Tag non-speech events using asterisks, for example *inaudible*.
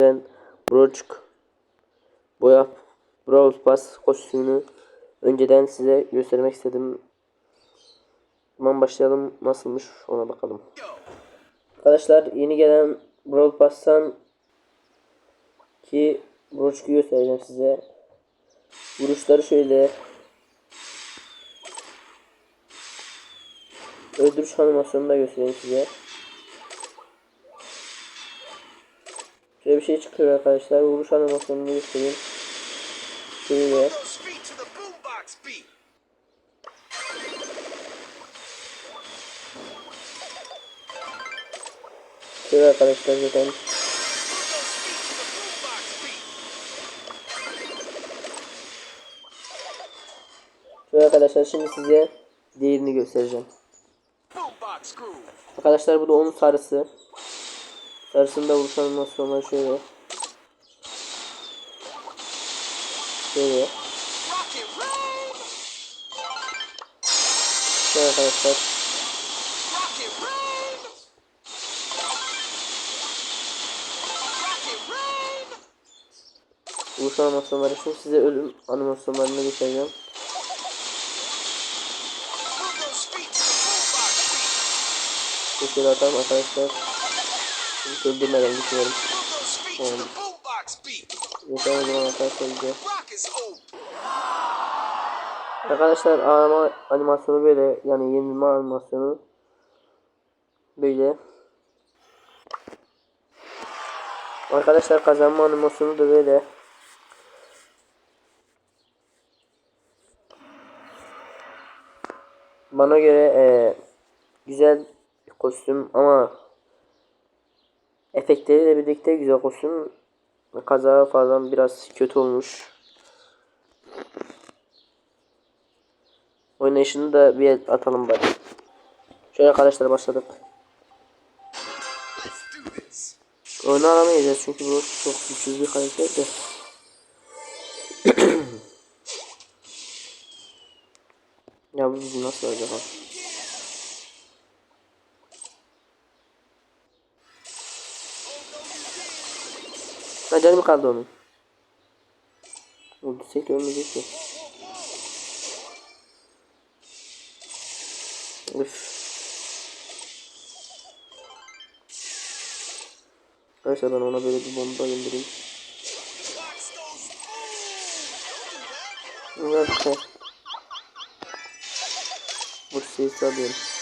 Ben Broçk Boya Brawl Pass kostümünü önceden size göstermek istedim. Hemen başlayalım. Nasılmış ona bakalım. Arkadaşlar yeni gelen Brawl Pass'tan ki Broçk'u göstereceğim size. Vuruşları şöyle. Öldürüş animasyonunu da göstereyim size. Şöyle bir şey çıkıyor arkadaşlar. Vuruş animasyonunu göstereyim. Şöyle. Şöyle arkadaşlar zaten. Şöyle arkadaşlar şimdi size diğerini göstereceğim. Arkadaşlar bu da onun sarısı. Sarısında vuruş animasyonları şöyle. Şöyle. Rock and roll. Şöyle arkadaşlar. Vuruş animasyonları için size ölüm animasyonlarını boombox beat. Şöyle atalım arkadaşlar. Hiç öldürmeden boombox beat. Yeter o zaman arkadaşlar bize. Arkadaşlar arama animasyonu böyle yani yenilme animasyonu böyle. Arkadaşlar kazanma animasyonu da böyle. Bana göre eee, güzel kostüm ama efektleriyle birlikte güzel kostüm. Kaza falan biraz kötü olmuş. Oynayışını da bir atalım bari. Şöyle arkadaşlar başladık. Oyunu alamayacağız çünkü bu çok güçsüz bir karakter de. *clears throat* ya bu nasıl acaba? Ha canım kaldı onun. Öldürsek de ölmeyecek ki. Üf. Arkadaşlar ben ona böyle bir bomba göndereyim. Box goes boom.